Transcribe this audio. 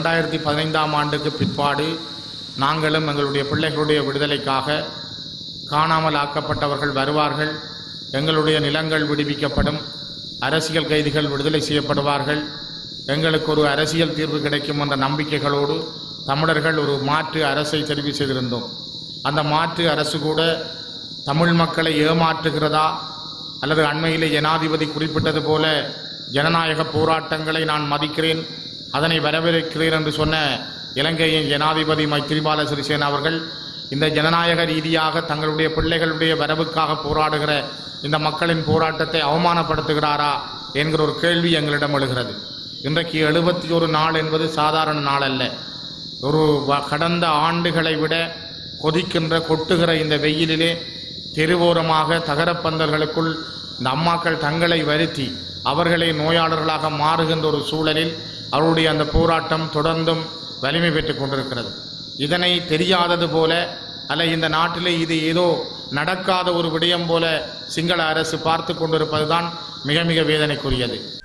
ரெண்டாயிரத்தி பதினைந்தாம் ஆண்டுக்கு பிற்பாடு நாங்களும் எங்களுடைய பிள்ளைகளுடைய விடுதலைக்காக காணாமல் ஆக்கப்பட்டவர்கள் வருவார்கள். எங்களுடைய நிலங்கள் விடுவிக்கப்படும். அரசியல் கைதிகள் விடுதலை செய்யப்படுவார்கள். எங்களுக்கு ஒரு அரசியல் தீர்வு கிடைக்கும் என்ற நம்பிக்கைகளோடு தமிழர்கள் ஒரு மாற்று அரசை தெரிவு செய்திருந்தோம். அந்த மாற்று அரசு கூட தமிழ் மக்களை ஏமாற்றுகிறதா? அல்லது அண்மையிலே ஜனாதிபதி குறிப்பிட்டது போல ஜனநாயக போராட்டங்களை நான் மதிக்கிறேன். அதனை வரவேற்கிறேன் என்று சொன்ன இலங்கையின் ஜனாதிபதி மைத்திரிபால சிறிசேன அவர்கள் இந்த ஜனநாயக ரீதியாக தங்களுடைய பிள்ளைகளுடைய வரவுக்காக போராடுகிற இந்த மக்களின் போராட்டத்தை அவமானப்படுத்துகிறாரா என்கிற ஒரு கேள்வி எங்களிடம் எழுகிறது. இன்றைக்கு எழுபத்தி ஒரு நாள் என்பது சாதாரண நாள் அல்ல. ஒரு வ- கடந்த ஆண்டுகளை விட கொதிக்கின்ற கொட்டுகிற இந்த வெயிலிலே தெருவோரமாக தகரப்பந்தர்களுக்குள் இந்த அம்மாக்கள் தங்களை வருத்தி அவர்களே நோயாளர்களாக மாறுகின்ற ஒரு சூழலில் அவருடைய அந்த போராட்டம் தொடர்ந்தும் வலிமை பெற்றுக் கொண்டிருக்கிறது. இதனை தெரியாதது போல அல்ல இந்த நாட்டிலே இது ஏதோ நடக்காத ஒரு விடயம் போல சிங்கள அரசு பார்த்து கொண்டிருப்பதுதான் மிக மிக வேதனைக்குரியது.